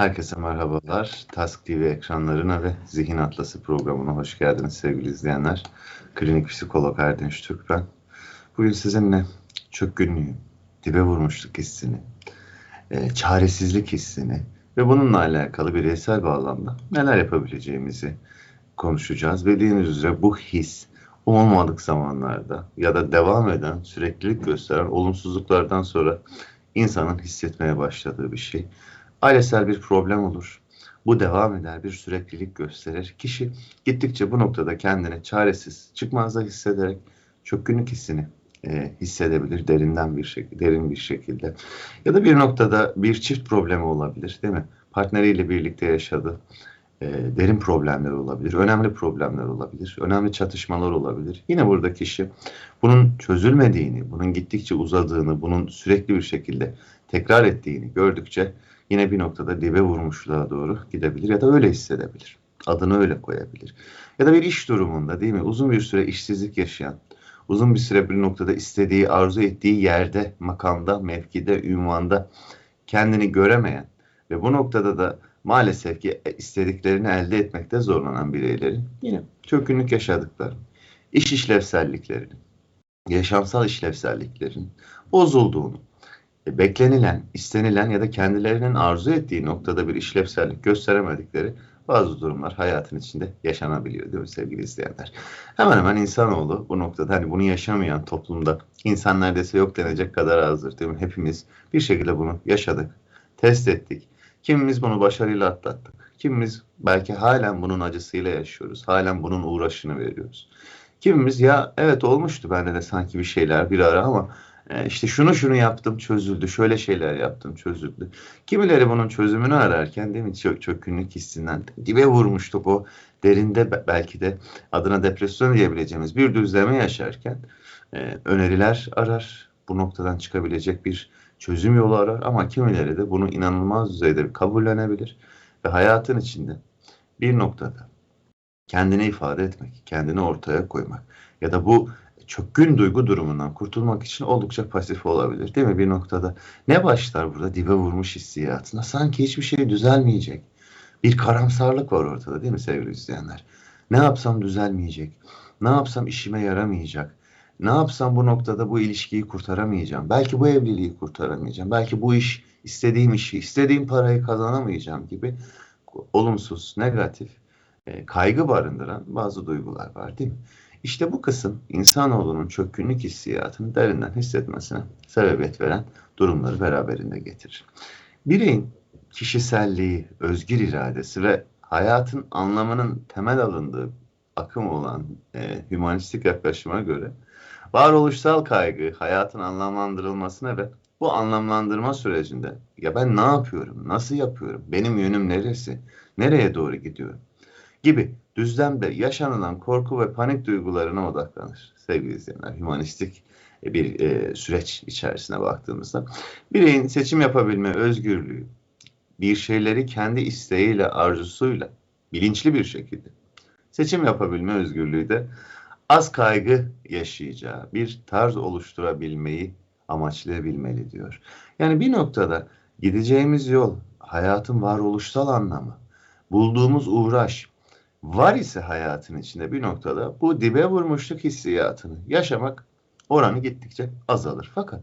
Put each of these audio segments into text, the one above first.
Herkese merhabalar. Task TV ekranlarına ve Zihin Atlası programına hoş geldiniz sevgili izleyenler. Klinik psikolog Erdinç Türk ben. Bugün sizinle çökkünlüğü, dibe vurmuşluk hissini, e, çaresizlik hissini ve bununla alakalı bireysel bağlamda neler yapabileceğimizi konuşacağız. Bildiğiniz üzere bu his olmadık zamanlarda ya da devam eden, süreklilik gösteren olumsuzluklardan sonra insanın hissetmeye başladığı bir şey. Ailesel bir problem olur. Bu devam eder, bir süreklilik gösterir. Kişi gittikçe bu noktada kendini çaresiz, çıkmazda hissederek çökkünlük hissini e, hissedebilir derinden bir şekilde, derin bir şekilde. Ya da bir noktada bir çift problemi olabilir, değil mi? Partneriyle birlikte yaşadı. E, derin problemler olabilir, önemli problemler olabilir, önemli çatışmalar olabilir. Yine burada kişi bunun çözülmediğini, bunun gittikçe uzadığını, bunun sürekli bir şekilde tekrar ettiğini gördükçe yine bir noktada dibe vurmuşluğa doğru gidebilir ya da öyle hissedebilir. Adını öyle koyabilir. Ya da bir iş durumunda değil mi? Uzun bir süre işsizlik yaşayan, uzun bir süre bir noktada istediği, arzu ettiği yerde, makamda, mevkide, ünvanda kendini göremeyen ve bu noktada da maalesef ki istediklerini elde etmekte zorlanan bireylerin yine çökünlük yaşadıkları, iş işlevselliklerinin, yaşamsal işlevselliklerin bozulduğunu, beklenilen, istenilen ya da kendilerinin arzu ettiği noktada bir işlevsellik gösteremedikleri bazı durumlar hayatın içinde yaşanabiliyor değil mi sevgili izleyenler? Hemen hemen insanoğlu bu noktada hani bunu yaşamayan toplumda insan neredeyse yok denecek kadar azdır değil mi? Hepimiz bir şekilde bunu yaşadık, test ettik. Kimimiz bunu başarıyla atlattık. Kimimiz belki halen bunun acısıyla yaşıyoruz. Halen bunun uğraşını veriyoruz. Kimimiz ya evet olmuştu bende de sanki bir şeyler bir ara ama e, işte şunu şunu yaptım çözüldü, şöyle şeyler yaptım çözüldü. Kimileri bunun çözümünü ararken değil mi çök, çökünlük hissinden dibe vurmuştuk o derinde belki de adına depresyon diyebileceğimiz bir düzleme yaşarken e, öneriler arar. Bu noktadan çıkabilecek bir çözüm yolu arar ama kimileri de bunu inanılmaz düzeyde kabullenebilir ve hayatın içinde bir noktada kendini ifade etmek, kendini ortaya koymak ya da bu çökkün duygu durumundan kurtulmak için oldukça pasif olabilir değil mi bir noktada? Ne başlar burada dibe vurmuş hissiyatına? Sanki hiçbir şey düzelmeyecek. Bir karamsarlık var ortada değil mi sevgili izleyenler? Ne yapsam düzelmeyecek. Ne yapsam işime yaramayacak. Ne yapsam bu noktada bu ilişkiyi kurtaramayacağım. Belki bu evliliği kurtaramayacağım. Belki bu iş, istediğim işi, istediğim parayı kazanamayacağım gibi olumsuz, negatif, e, kaygı barındıran bazı duygular var değil mi? İşte bu kısım insanoğlunun çökkünlük hissiyatını derinden hissetmesine sebebiyet veren durumları beraberinde getirir. Bireyin kişiselliği, özgür iradesi ve hayatın anlamının temel alındığı akım olan e, hümanistik yaklaşıma göre varoluşsal kaygı hayatın anlamlandırılmasına ve bu anlamlandırma sürecinde ya ben ne yapıyorum, nasıl yapıyorum, benim yönüm neresi, nereye doğru gidiyorum gibi düzlemde yaşanılan korku ve panik duygularına odaklanır sevgili izleyenler. Hümanistik bir e, süreç içerisine baktığımızda bireyin seçim yapabilme özgürlüğü bir şeyleri kendi isteğiyle, arzusuyla bilinçli bir şekilde seçim yapabilme özgürlüğü de az kaygı yaşayacağı bir tarz oluşturabilmeyi amaçlayabilmeli diyor. Yani bir noktada gideceğimiz yol, hayatın varoluşsal anlamı, bulduğumuz uğraş, var ise hayatın içinde bir noktada bu dibe vurmuşluk hissiyatını yaşamak oranı gittikçe azalır. Fakat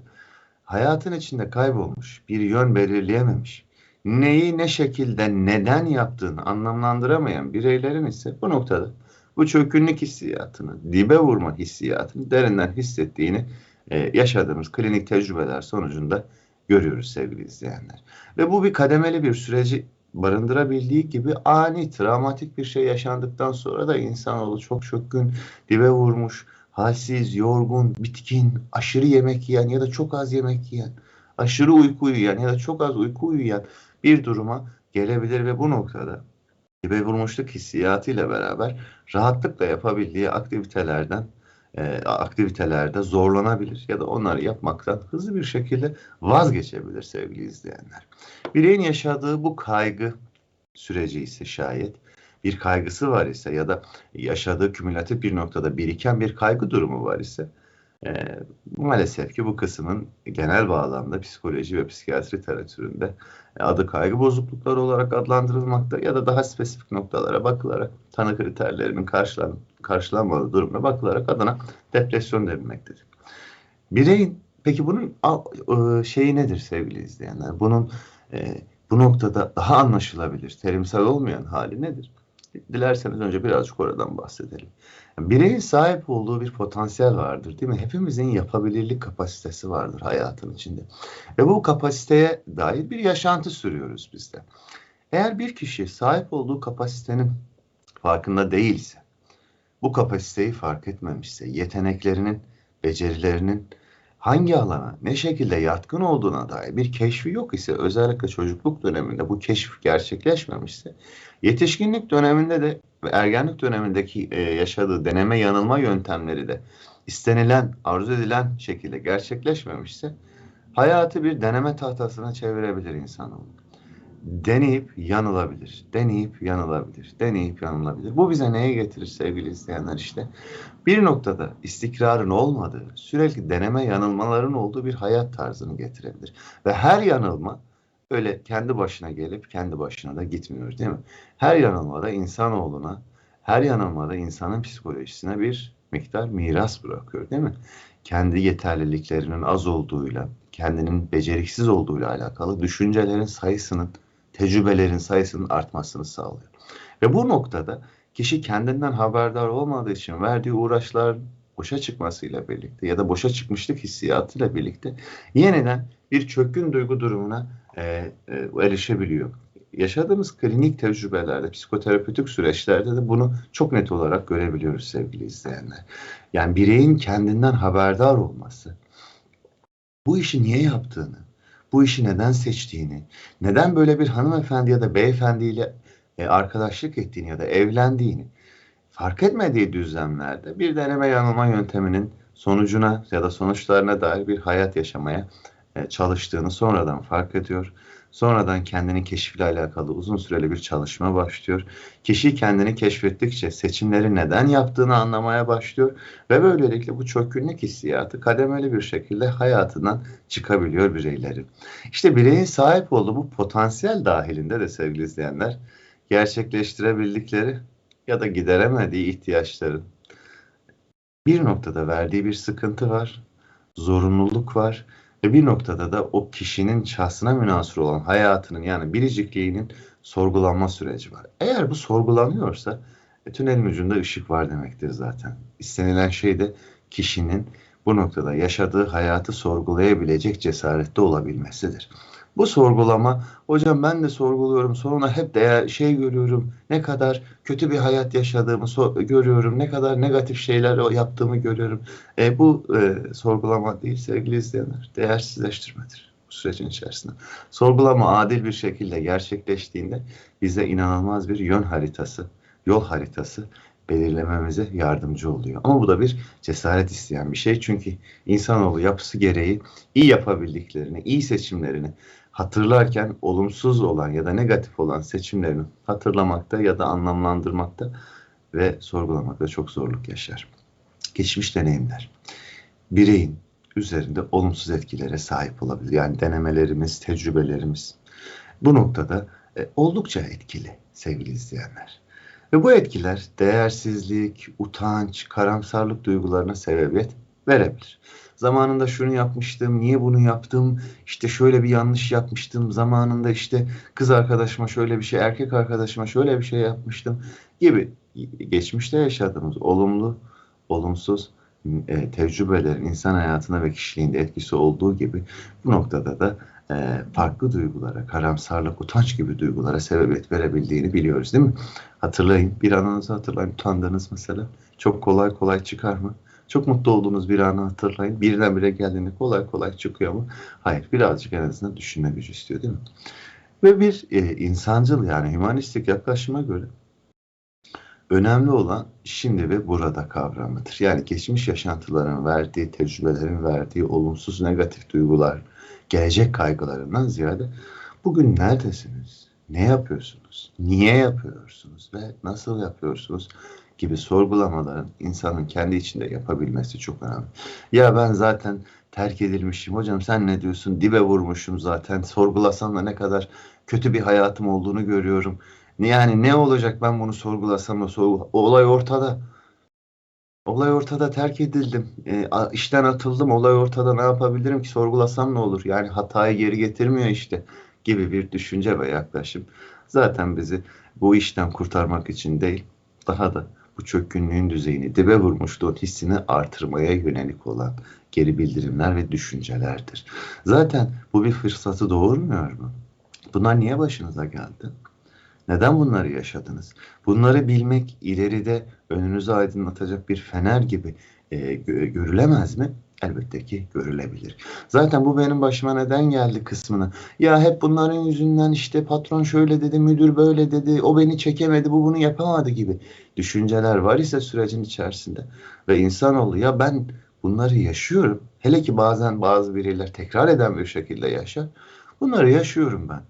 hayatın içinde kaybolmuş, bir yön belirleyememiş, neyi ne şekilde neden yaptığını anlamlandıramayan bireylerin ise bu noktada bu çökünlük hissiyatını, dibe vurma hissiyatını derinden hissettiğini e, yaşadığımız klinik tecrübeler sonucunda görüyoruz sevgili izleyenler. Ve bu bir kademeli bir süreci barındırabildiği gibi ani travmatik bir şey yaşandıktan sonra da insanoğlu çok çökkün, dibe vurmuş, halsiz, yorgun, bitkin, aşırı yemek yiyen ya da çok az yemek yiyen, aşırı uyku uyuyan ya da çok az uyku uyuyan bir duruma gelebilir ve bu noktada dibe vurmuşluk hissiyatıyla beraber rahatlıkla yapabildiği aktivitelerden e, aktivitelerde zorlanabilir ya da onları yapmaktan hızlı bir şekilde vazgeçebilir sevgili izleyenler. Bireyin yaşadığı bu kaygı süreci ise şayet bir kaygısı var ise ya da yaşadığı kümülatif bir noktada biriken bir kaygı durumu var ise E, maalesef ki bu kısmın genel bağlamda psikoloji ve psikiyatri literatüründe e, adı kaygı bozuklukları olarak adlandırılmakta ya da daha spesifik noktalara bakılarak tanı kriterlerinin karşılan, karşılanmadığı durumuna bakılarak adına depresyon denilmektedir. Bireyin peki bunun e, şeyi nedir sevgili izleyenler? Bunun e, bu noktada daha anlaşılabilir, terimsel olmayan hali nedir? Dilerseniz önce birazcık oradan bahsedelim. Bireyin sahip olduğu bir potansiyel vardır değil mi? Hepimizin yapabilirlik kapasitesi vardır hayatın içinde. Ve bu kapasiteye dair bir yaşantı sürüyoruz biz de. Eğer bir kişi sahip olduğu kapasitenin farkında değilse, bu kapasiteyi fark etmemişse, yeteneklerinin, becerilerinin hangi alana, ne şekilde yatkın olduğuna dair bir keşfi yok ise, özellikle çocukluk döneminde bu keşif gerçekleşmemişse, yetişkinlik döneminde de ve ergenlik dönemindeki e, yaşadığı deneme yanılma yöntemleri de istenilen, arzu edilen şekilde gerçekleşmemişse, hayatı bir deneme tahtasına çevirebilir insanoğlu deneyip yanılabilir. Deneyip yanılabilir. Deneyip yanılabilir. Bu bize neye getirir sevgili izleyenler işte? Bir noktada istikrarın olmadığı, sürekli deneme yanılmaların olduğu bir hayat tarzını getirebilir. Ve her yanılma öyle kendi başına gelip kendi başına da gitmiyor değil mi? Her yanılmada insanoğluna, her yanılmada insanın psikolojisine bir miktar miras bırakıyor değil mi? Kendi yeterliliklerinin az olduğuyla, kendinin beceriksiz olduğuyla alakalı düşüncelerin sayısının tecrübelerin sayısının artmasını sağlıyor. Ve bu noktada kişi kendinden haberdar olmadığı için verdiği uğraşlar boşa çıkmasıyla birlikte ya da boşa çıkmışlık hissiyatıyla birlikte yeniden bir çökkün duygu durumuna e, e, erişebiliyor. Yaşadığımız klinik tecrübelerde, psikoterapötik süreçlerde de bunu çok net olarak görebiliyoruz sevgili izleyenler. Yani bireyin kendinden haberdar olması, bu işi niye yaptığını, bu işi neden seçtiğini, neden böyle bir hanımefendi ya da beyefendiyle e, arkadaşlık ettiğini ya da evlendiğini fark etmediği düzlemlerde bir deneme yanılma yönteminin sonucuna ya da sonuçlarına dair bir hayat yaşamaya e, çalıştığını sonradan fark ediyor. Sonradan kendini keşifle alakalı uzun süreli bir çalışma başlıyor. Kişi kendini keşfettikçe seçimleri neden yaptığını anlamaya başlıyor ve böylelikle bu çökkünlük hissiyatı kademeli bir şekilde hayatından çıkabiliyor bireylerin. İşte bireyin sahip olduğu bu potansiyel dahilinde de sevgili izleyenler gerçekleştirebildikleri ya da gideremediği ihtiyaçların bir noktada verdiği bir sıkıntı var, zorunluluk var bir noktada da o kişinin şahsına münasır olan hayatının yani biricikliğinin sorgulanma süreci var. Eğer bu sorgulanıyorsa e, tünelin ucunda ışık var demektir zaten. İstenilen şey de kişinin bu noktada yaşadığı hayatı sorgulayabilecek cesarette olabilmesidir. Bu sorgulama, hocam ben de sorguluyorum, sonra hep değer şey görüyorum, ne kadar kötü bir hayat yaşadığımı so görüyorum, ne kadar negatif şeyler yaptığımı görüyorum. E, bu e, sorgulama değil sevgili izleyenler, değersizleştirmedir bu sürecin içerisinde. Sorgulama adil bir şekilde gerçekleştiğinde bize inanılmaz bir yön haritası, yol haritası belirlememize yardımcı oluyor. Ama bu da bir cesaret isteyen bir şey. Çünkü insanoğlu yapısı gereği iyi yapabildiklerini, iyi seçimlerini hatırlarken olumsuz olan ya da negatif olan seçimlerini hatırlamakta ya da anlamlandırmakta ve sorgulamakta çok zorluk yaşar. Geçmiş deneyimler bireyin üzerinde olumsuz etkilere sahip olabilir. Yani denemelerimiz, tecrübelerimiz bu noktada e, oldukça etkili sevgili izleyenler. Ve bu etkiler değersizlik, utanç, karamsarlık duygularına sebebiyet verebilir. Zamanında şunu yapmıştım, niye bunu yaptım, işte şöyle bir yanlış yapmıştım, zamanında işte kız arkadaşıma şöyle bir şey, erkek arkadaşıma şöyle bir şey yapmıştım gibi geçmişte yaşadığımız olumlu, olumsuz e, tecrübelerin insan hayatına ve kişiliğinde etkisi olduğu gibi bu noktada da e, farklı duygulara, karamsarlık, utanç gibi duygulara sebebiyet verebildiğini biliyoruz değil mi? Hatırlayın, bir anınızı hatırlayın, utandığınız mesela çok kolay kolay çıkar mı? Çok mutlu olduğunuz bir anı hatırlayın. Birdenbire geldiğinde kolay kolay çıkıyor mu? Hayır, birazcık en azından düşünme gücü istiyor değil mi? Ve bir e, insancıl yani humanistik yaklaşıma göre önemli olan şimdi ve burada kavramıdır. Yani geçmiş yaşantıların verdiği, tecrübelerin verdiği olumsuz negatif duygular, gelecek kaygılarından ziyade bugün neredesiniz? Ne yapıyorsunuz? Niye yapıyorsunuz? Ve nasıl yapıyorsunuz? Gibi sorgulamaların insanın kendi içinde yapabilmesi çok önemli. Ya ben zaten terk edilmişim hocam sen ne diyorsun dibe vurmuşum zaten sorgulasam da ne kadar kötü bir hayatım olduğunu görüyorum. Yani ne olacak ben bunu sorgulasam da sor- olay ortada. Olay ortada terk edildim. E, işten atıldım. Olay ortada ne yapabilirim ki sorgulasam ne olur? Yani hatayı geri getirmiyor işte gibi bir düşünce ve yaklaşım. Zaten bizi bu işten kurtarmak için değil, daha da bu çökkünlüğün düzeyini, dibe vurmuşluğun hissini artırmaya yönelik olan geri bildirimler ve düşüncelerdir. Zaten bu bir fırsatı doğurmuyor mu? Bunlar niye başınıza geldi? Neden bunları yaşadınız? Bunları bilmek ileride önünüzü aydınlatacak bir fener gibi e, gö- görülemez mi? Elbette ki görülebilir. Zaten bu benim başıma neden geldi kısmını. Ya hep bunların yüzünden işte patron şöyle dedi, müdür böyle dedi, o beni çekemedi, bu bunu yapamadı gibi düşünceler var ise sürecin içerisinde ve insanoğlu ya ben bunları yaşıyorum. Hele ki bazen bazı bireyler tekrar eden bir şekilde yaşar. Bunları yaşıyorum ben.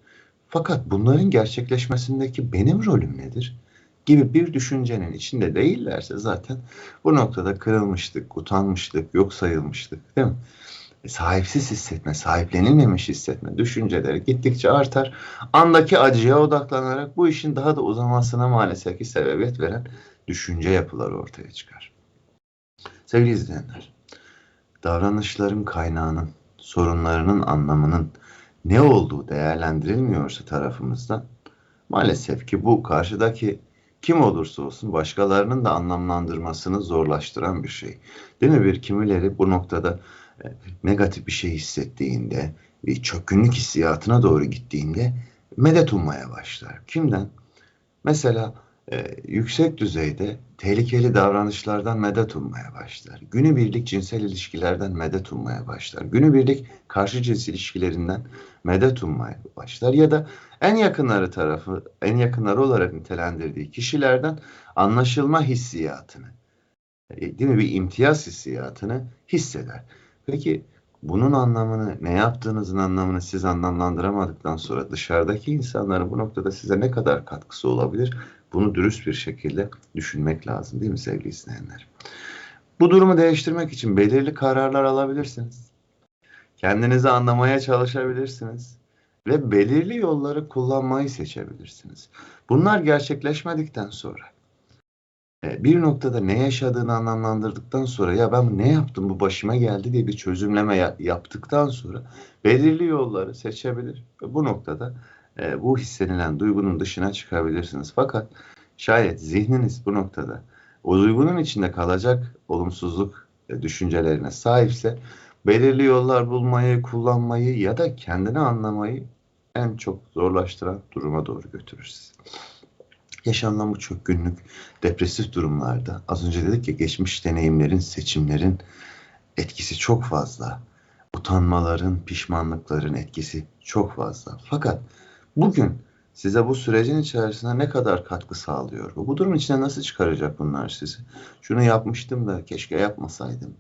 Fakat bunların gerçekleşmesindeki benim rolüm nedir? Gibi bir düşüncenin içinde değillerse zaten bu noktada kırılmıştık, utanmıştık, yok sayılmıştık değil mi? E, sahipsiz hissetme, sahiplenilmemiş hissetme düşünceleri gittikçe artar. Andaki acıya odaklanarak bu işin daha da uzamasına maalesef ki sebebiyet veren düşünce yapıları ortaya çıkar. Sevgili izleyenler, davranışların kaynağının, sorunlarının anlamının ne olduğu değerlendirilmiyorsa tarafımızdan maalesef ki bu karşıdaki kim olursa olsun başkalarının da anlamlandırmasını zorlaştıran bir şey. Değil mi? Bir kimileri bu noktada e, negatif bir şey hissettiğinde, bir çökkünlük hissiyatına doğru gittiğinde medet ummaya başlar. Kimden? Mesela e, yüksek düzeyde tehlikeli davranışlardan medet ummaya başlar. Günübirlik cinsel ilişkilerden medet ummaya başlar. Günübirlik karşı cins ilişkilerinden medet ummaya başlar. Ya da en yakınları tarafı, en yakınları olarak nitelendirdiği kişilerden anlaşılma hissiyatını, e, değil mi bir imtiyaz hissiyatını hisseder. Peki bunun anlamını, ne yaptığınızın anlamını siz anlamlandıramadıktan sonra dışarıdaki insanların bu noktada size ne kadar katkısı olabilir? Bunu dürüst bir şekilde düşünmek lazım değil mi sevgili izleyenler? Bu durumu değiştirmek için belirli kararlar alabilirsiniz. Kendinizi anlamaya çalışabilirsiniz ve belirli yolları kullanmayı seçebilirsiniz. Bunlar gerçekleşmedikten sonra e, bir noktada ne yaşadığını anlamlandırdıktan sonra ya ben ne yaptım bu başıma geldi diye bir çözümleme ya- yaptıktan sonra belirli yolları seçebilir ve bu noktada e, bu hissedilen duygunun dışına çıkabilirsiniz. Fakat şayet zihniniz bu noktada o duygunun içinde kalacak olumsuzluk e, düşüncelerine sahipse belirli yollar bulmayı, kullanmayı ya da kendini anlamayı en çok zorlaştıran duruma doğru götürür sizi. Yaşanılan bu çökkünlük, depresif durumlarda az önce dedik ya geçmiş deneyimlerin, seçimlerin etkisi çok fazla. Utanmaların, pişmanlıkların etkisi çok fazla. Fakat bugün size bu sürecin içerisinde ne kadar katkı sağlıyor? Bu, durumun içine nasıl çıkaracak bunlar sizi? Şunu yapmıştım da keşke yapmasaydım.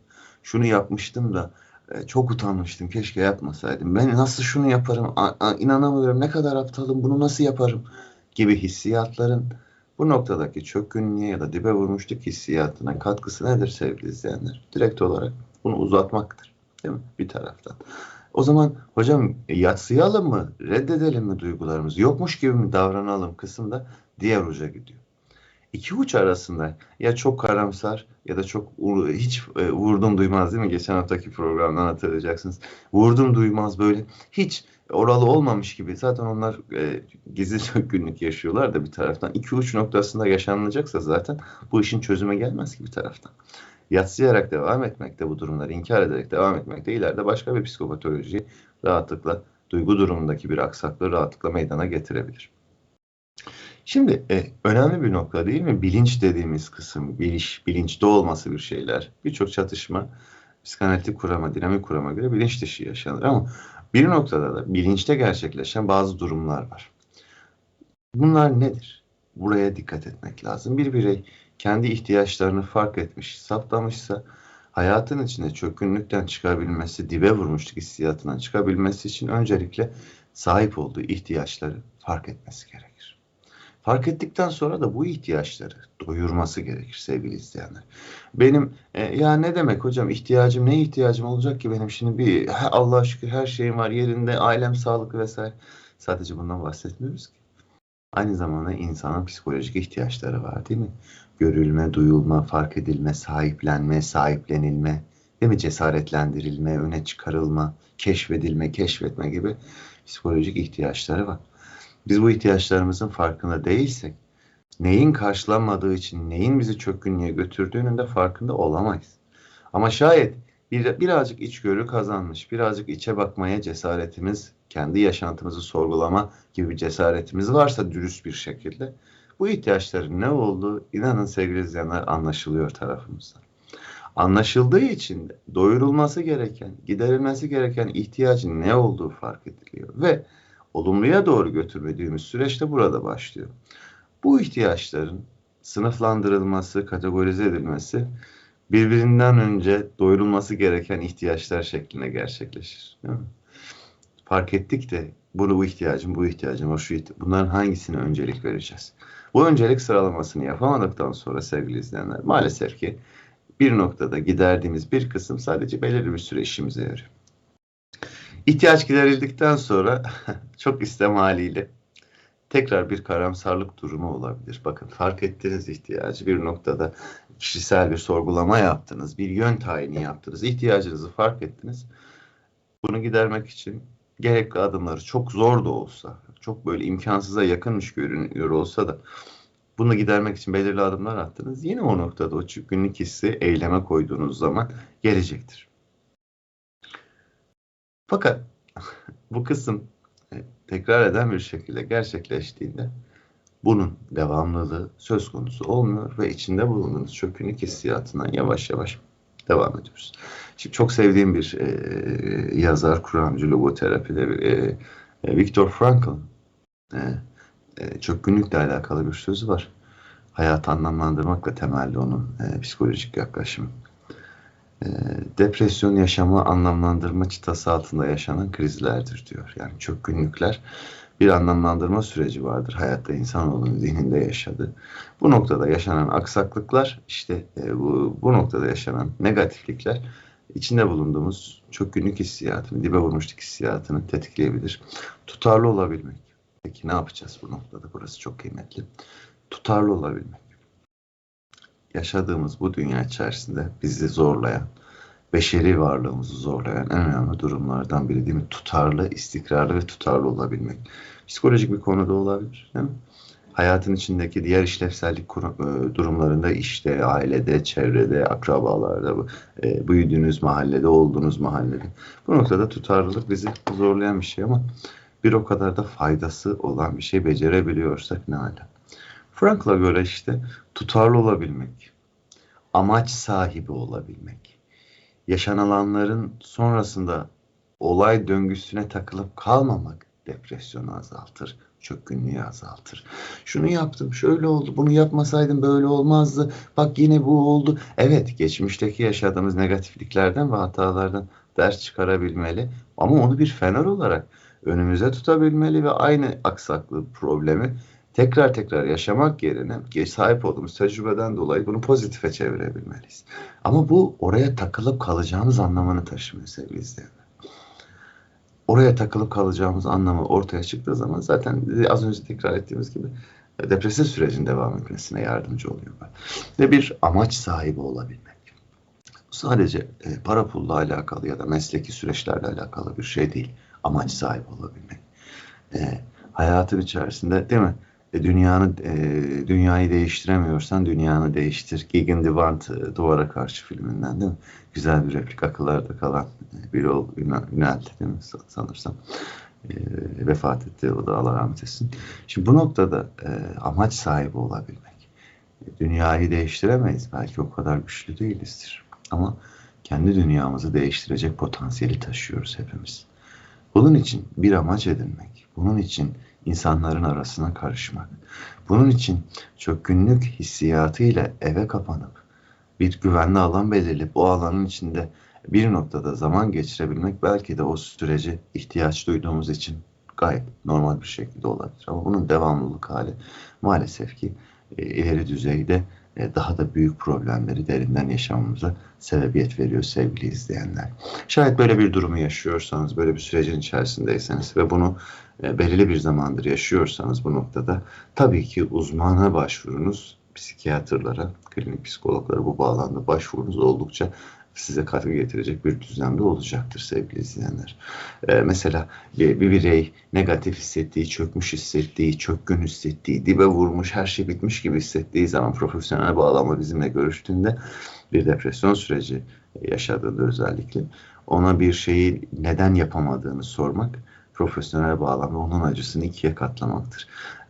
Şunu yapmıştım da e, çok utanmıştım keşke yapmasaydım. Ben nasıl şunu yaparım? İnanamıyorum ne kadar aptalım bunu nasıl yaparım? Gibi hissiyatların bu noktadaki çökkünlüğe ya da dibe vurmuşluk hissiyatına katkısı nedir sevgili izleyenler? Direkt olarak bunu uzatmaktır. Değil mi? Bir taraftan. O zaman hocam yatsıyalım mı, reddedelim mi duygularımızı, yokmuş gibi mi davranalım kısımda diğer uca gidiyor. İki uç arasında ya çok karamsar ya da çok hiç e, vurdum duymaz değil mi? Geçen haftaki programdan hatırlayacaksınız. Vurdum duymaz böyle hiç oralı olmamış gibi. Zaten onlar e, gizli çökkünlük yaşıyorlar da bir taraftan. İki uç noktasında yaşanılacaksa zaten bu işin çözüme gelmez ki bir taraftan. Yatsıyarak devam etmekte bu durumları inkar ederek devam etmekte ileride başka bir psikopatoloji rahatlıkla duygu durumundaki bir aksaklığı rahatlıkla meydana getirebilir. Şimdi e, önemli bir nokta değil mi? Bilinç dediğimiz kısım, biliş, bilinçte olması bir şeyler. Birçok çatışma psikanalitik kurama, dinamik kurama göre bilinç dışı yaşanır ama bir noktada da bilinçte gerçekleşen bazı durumlar var. Bunlar nedir? Buraya dikkat etmek lazım. Bir birey kendi ihtiyaçlarını fark etmiş, saptamışsa hayatın içinde çökkünlükten çıkabilmesi, dibe vurmuşluk hissiyatından çıkabilmesi için öncelikle sahip olduğu ihtiyaçları fark etmesi gerekir. Fark ettikten sonra da bu ihtiyaçları doyurması gerekir sevgili izleyenler. Benim e, ya ne demek hocam ihtiyacım ne ihtiyacım olacak ki benim şimdi bir Allah'a şükür her şeyim var yerinde ailem sağlıklı vesaire. Sadece bundan bahsetmiyoruz ki. Aynı zamanda insanın psikolojik ihtiyaçları var değil mi? Görülme, duyulma, fark edilme, sahiplenme, sahiplenilme, değil mi? Cesaretlendirilme, öne çıkarılma, keşfedilme, keşfetme gibi psikolojik ihtiyaçları var. Biz bu ihtiyaçlarımızın farkında değilsek, neyin karşılanmadığı için neyin bizi çökkünlüğe götürdüğünün de farkında olamayız. Ama şayet bir, birazcık içgörü kazanmış, birazcık içe bakmaya cesaretimiz, kendi yaşantımızı sorgulama gibi bir cesaretimiz varsa dürüst bir şekilde bu ihtiyaçların ne olduğu inanın sevgili izleyenler anlaşılıyor tarafımızdan. Anlaşıldığı için de doyurulması gereken, giderilmesi gereken ihtiyacın ne olduğu fark ediliyor ve olumluya doğru götürmediğimiz süreçte burada başlıyor. Bu ihtiyaçların sınıflandırılması, kategorize edilmesi birbirinden önce doyurulması gereken ihtiyaçlar şeklinde gerçekleşir. Değil mi? Fark ettik de bunu bu ihtiyacım, bu ihtiyacım, o şu ihtiyacım. Bunların hangisine öncelik vereceğiz? Bu öncelik sıralamasını yapamadıktan sonra sevgili izleyenler maalesef ki bir noktada giderdiğimiz bir kısım sadece belirli bir süre işimize yarıyor. İhtiyaç giderildikten sonra çok istem haliyle tekrar bir karamsarlık durumu olabilir. Bakın fark ettiğiniz ihtiyacı bir noktada kişisel bir sorgulama yaptınız, bir yön tayini yaptınız, ihtiyacınızı fark ettiniz. Bunu gidermek için gerekli adımları çok zor da olsa, çok böyle imkansıza yakınmış görünüyor olsa da bunu gidermek için belirli adımlar attınız. Yine o noktada o günlük hissi eyleme koyduğunuz zaman gelecektir. Fakat bu kısım e, tekrar eden bir şekilde gerçekleştiğinde bunun devamlılığı söz konusu olmuyor ve içinde bulunduğunuz çökünlük hissiyatından yavaş yavaş devam ediyoruz. Şimdi çok sevdiğim bir e, yazar, kuramcı, logoterapide e, e, Viktor Frankl'ın e, e, çökkünlükle alakalı bir sözü var. Hayatı anlamlandırmakla temelli onun e, psikolojik yaklaşımı. E, depresyon yaşamı anlamlandırma çıtası altında yaşanan krizlerdir diyor. Yani çökkünlükler bir anlamlandırma süreci vardır hayatta insanoğlunun zihninde yaşadığı. Bu noktada yaşanan aksaklıklar işte e, bu, bu noktada yaşanan negatiflikler içinde bulunduğumuz çökkünlük hissiyatını, dibe vurmuşluk hissiyatını tetikleyebilir. Tutarlı olabilmek. Peki ne yapacağız bu noktada? Burası çok kıymetli. Tutarlı olabilmek. Yaşadığımız bu dünya içerisinde bizi zorlayan, beşeri varlığımızı zorlayan en önemli durumlardan biri değil mi? Tutarlı, istikrarlı ve tutarlı olabilmek. Psikolojik bir konuda olabilir. Değil mi? Hayatın içindeki diğer işlevsellik e, durumlarında işte, ailede, çevrede, akrabalarda, e, büyüdüğünüz mahallede, olduğunuz mahallede. Bu noktada tutarlılık bizi zorlayan bir şey ama bir o kadar da faydası olan bir şey becerebiliyorsak ne hala. Frankla göre işte tutarlı olabilmek, amaç sahibi olabilmek, yaşanılanların sonrasında olay döngüsüne takılıp kalmamak depresyonu azaltır, çökkünlüğü azaltır. Şunu yaptım, şöyle oldu, bunu yapmasaydım böyle olmazdı. Bak yine bu oldu. Evet, geçmişteki yaşadığımız negatifliklerden ve hatalardan ders çıkarabilmeli ama onu bir fener olarak önümüze tutabilmeli ve aynı aksaklığı, problemi tekrar tekrar yaşamak yerine sahip olduğumuz tecrübeden dolayı bunu pozitife çevirebilmeliyiz. Ama bu oraya takılıp kalacağımız anlamını taşımıyor sevgili izleyenler. Oraya takılıp kalacağımız anlamı ortaya çıktığı zaman zaten az önce tekrar ettiğimiz gibi depresif sürecin devam etmesine yardımcı oluyor. Ve bir amaç sahibi olabilmek. Sadece e, para pulla alakalı ya da mesleki süreçlerle alakalı bir şey değil. Amaç sahibi olabilmek. E, hayatın içerisinde değil mi? E, dünyanı e, dünyayı değiştiremiyorsan dünyanı değiştir. Gegen die Wand e, duvara karşı filminden değil mi? Güzel bir replik akıllarda kalan e, biri ol Ünal değil mi sanırsam. E, vefat etti o da Allah rahmet etsin. Şimdi bu noktada e, amaç sahibi olabilmek. Dünyayı değiştiremeyiz. Belki o kadar güçlü değilizdir. Ama kendi dünyamızı değiştirecek potansiyeli taşıyoruz hepimiz. Bunun için bir amaç edinmek. Bunun için insanların arasına karışmak. Bunun için çökkünlük hissiyatıyla eve kapanıp bir güvenli alan belirleyip o alanın içinde bir noktada zaman geçirebilmek belki de o süreci ihtiyaç duyduğumuz için gayet normal bir şekilde olabilir. Ama bunun devamlılık hali maalesef ki e, ileri düzeyde daha da büyük problemleri derinden yaşamamıza sebebiyet veriyor sevgili izleyenler. Şayet böyle bir durumu yaşıyorsanız, böyle bir sürecin içerisindeyseniz ve bunu e, belirli bir zamandır yaşıyorsanız bu noktada tabii ki uzmana başvurunuz, psikiyatrlara, klinik psikologlara bu bağlamda başvurunuz oldukça size katkı getirecek bir düzlemde olacaktır sevgili izleyenler. Ee, mesela bir, bir birey negatif hissettiği, çökmüş hissettiği, çökkün hissettiği, dibe vurmuş, her şey bitmiş gibi hissettiği zaman profesyonel bağlamda bizimle görüştüğünde bir depresyon süreci yaşadığında özellikle ona bir şeyi neden yapamadığını sormak profesyonel bağlamda onun acısını ikiye katlamaktır.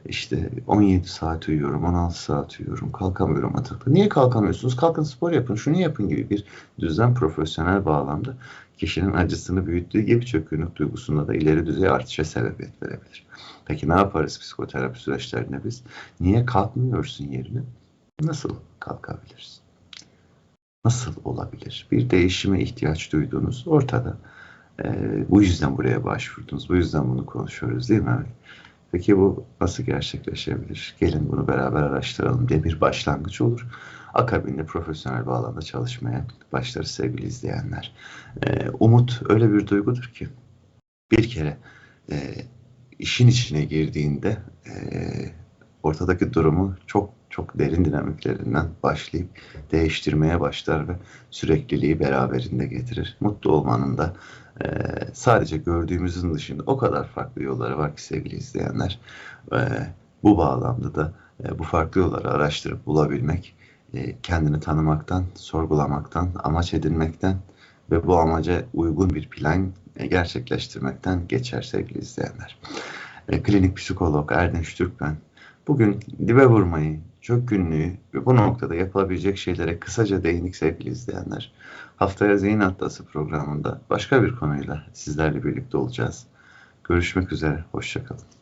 İşte 17 saat uyuyorum, 16 saat uyuyorum, kalkamıyorum atakta. Niye kalkamıyorsunuz? Kalkın spor yapın, şunu yapın gibi bir düzen profesyonel bağlamda kişinin acısını büyüttüğü gibi çökkünlük duygusunda da ileri düzey artışa sebebiyet verebilir. Peki ne yaparız psikoterapi süreçlerinde biz? Niye kalkmıyorsun yerine? Nasıl kalkabilirsin? Nasıl olabilir? Bir değişime ihtiyaç duyduğunuz ortada. Ee, bu yüzden buraya başvurdunuz. Bu yüzden bunu konuşuyoruz değil mi? Peki bu nasıl gerçekleşebilir? Gelin bunu beraber araştıralım diye bir başlangıç olur. Akabinde profesyonel bağlamda çalışmaya başlarız sevgili izleyenler. Ee, umut öyle bir duygudur ki bir kere e, işin içine girdiğinde e, ortadaki durumu çok çok derin dinamiklerinden başlayıp değiştirmeye başlar ve sürekliliği beraberinde getirir. Mutlu olmanın da e, sadece gördüğümüzün dışında o kadar farklı yolları var ki sevgili izleyenler. E, bu bağlamda da e, bu farklı yolları araştırıp bulabilmek, e, kendini tanımaktan, sorgulamaktan, amaç edinmekten ve bu amaca uygun bir plan e, gerçekleştirmekten geçer sevgili izleyenler. E, klinik psikolog Erdinç Türkmen bugün dibe vurmayı, çökkünlüğü ve bu noktada yapılabilecek şeylere kısaca değindik sevgili izleyenler. Haftaya Zihin Atlası programında başka bir konuyla sizlerle birlikte olacağız. Görüşmek üzere, hoşçakalın.